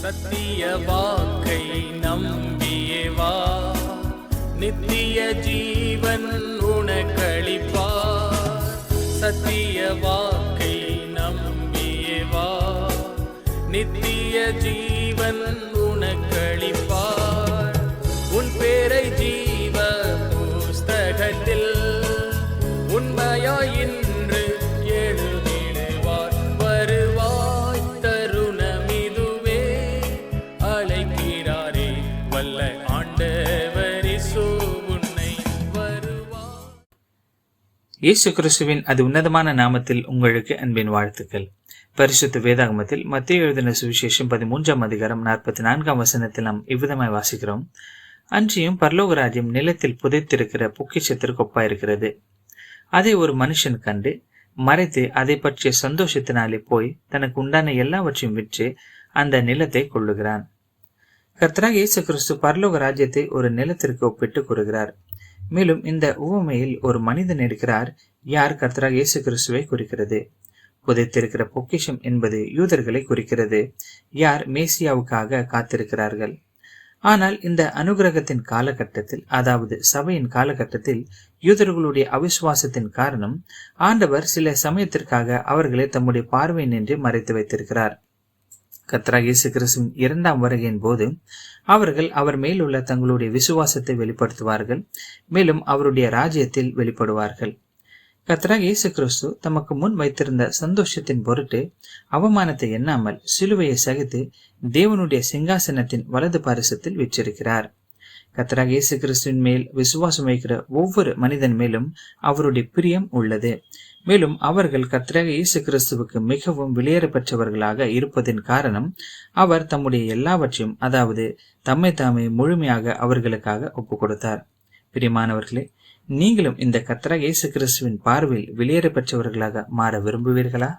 சத்திய வாக்கை நம்பியே வா நித்திய ஜீவன் உனக்களிப்பார் சத்திய வாக்கை நம்பியே வா நித்திய ஜீவன் உனக்களிப்பார் இயேசு கிறிஸ்துவின் அது உன்னதமான நாமத்தில் உங்களுக்கு அன்பின் வாழ்த்துக்கள். பரிசுத்த வேதாகமத்தில் மத்திய எழுதின சுவிசேஷம் பதிமூன்றாம் அதிகாரம் நாற்பத்தி நான்காம் வசனத்தில் நாம் இவ்விதமாய் வாசிக்கிறோம். அன்றியும் பரலோக ராஜ்யம் நிலத்தில் புதைத்திருக்கிற பொக்கிச்சத்திற்கு ஒப்பாயிருக்கிறது அதை ஒரு மனுஷன் கண்டு மறைத்து அதை பற்றிய சந்தோஷத்தினாலே போய் தனக்கு உண்டான எல்லாவற்றையும் விற்று அந்த நிலத்தை கொள்ளுகிறான். கர்த்தராக இயேசு கிறிஸ்து பரலோக ராஜ்யத்தை ஒரு நிலத்திற்கு ஒப்பிட்டு கூறுகிறார். மேலும் இந்த உவமையில் ஒரு மனிதன் இருக்கிறார் யார் கர்த்தராக இயேசு கிறிஸ்துவை குறிக்கிறது? புதைத்திருக்கிற பொக்கிஷம் என்பது யூதர்களை குறிக்கிறது. யார் மேசியாவுக்காக காத்திருக்கிறார்கள்? ஆனால் இந்த அனுகிரகத்தின் காலகட்டத்தில் அதாவது சபையின் காலகட்டத்தில் யூதர்களுடைய அவிசுவாசத்தின் காரணம் ஆண்டவர் சில சமயத்திற்காக அவர்களை தம்முடைய பார்வை நின்று மறைத்து வைத்திருக்கிறார். கர்த்தராக இயேசு கிறிஸ்துவின் இரண்டாம் வருகையின் போது அவர்கள் அவர் மேல் உள்ள தங்களுடைய விசுவாசத்தை வெளிப்படுத்துவார்கள் மேலும் அவருடைய ராஜ்யத்தில் வெளிப்படுவார்கள். கர்த்தராக இயேசு கிறிஸ்து தமக்கு முன் வைத்திருந்த சந்தோஷத்தின் பொருட்டு அவமானத்தை எண்ணாமல் சிலுவையை சகித்து தேவனுடைய சிங்காசனத்தின் வலது பாரிசத்தில் விற்றிருக்கிறார். கத்தராக இயேசு கிறிஸ்துவின் மேல் விசுவாசம் வைக்கிற ஒவ்வொரு மனிதன் மேலும் அவருடைய பிரியம் உள்ளது. மேலும் அவர்கள் கர்த்தராக இயேசு கிறிஸ்துவுக்கு மிகவும் வெளியேறப்பெற்றவர்களாக இருப்பதின் காரணம் அவர் தம்முடைய எல்லாவற்றையும் அதாவது தம்மை தாமே முழுமையாக அவர்களுக்காக ஒப்புக் கொடுத்தார் பிரியமானவர்களே நீங்களும் இந்த கர்த்தராக இயேசு கிறிஸ்துவின் பார்வையில் வெளியேறப்பெற்றவர்களாக மாற விரும்புவீர்களா?